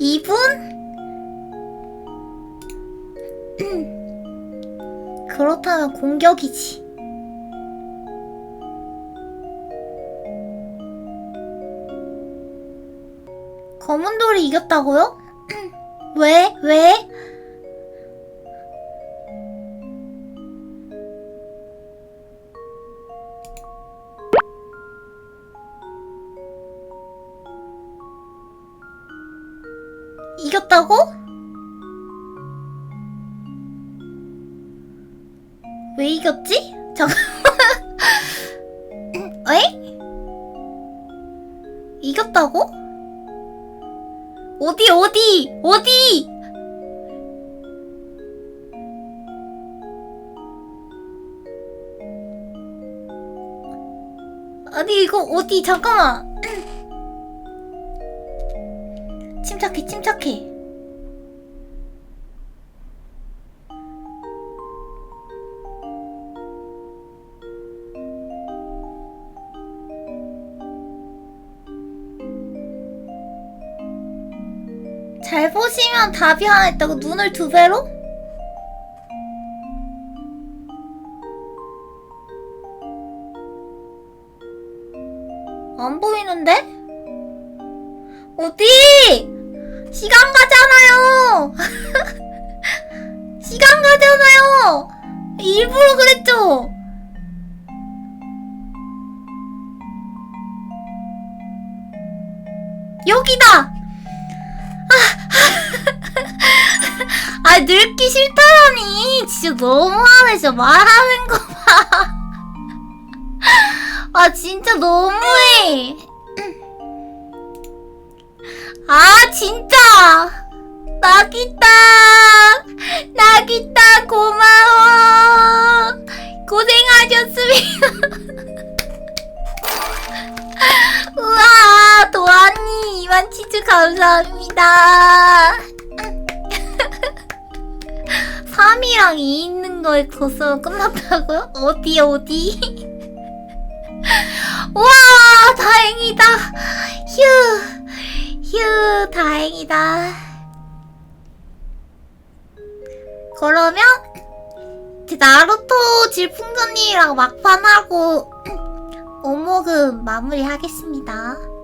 2분? 그렇다면 공격이지. 검은돌이 이겼다고요? 왜? 왜? 이겼다고? 왜 이겼지? 잠깐만. 에? 이겼다고? 어디 어디 어디? 아니 이거 어디 잠깐만. 침착해 침착해. 잘 보시면 답이 하나 있다고 눈을 두 배로? 안 보이는데? 어디? 시간 가잖아요! 시간 가잖아요! 일부러 그랬죠? 여기다! 아, 늙기 싫다라니. 진짜 너무하네. 진짜 말하는 거 봐. 아, 진짜 너무해. 아, 진짜. 나기다. 나기다, 고마워. 고생하셨습니다. 우와, 도안이 이만 치즈 감사합니다. 3이랑 2 있는 거에 거서 끝났다고요? 어디 어디? 와 다행이다 휴휴 다행이다. 그러면 이제 나루토 질풍전이랑 막판하고 오목은 마무리하겠습니다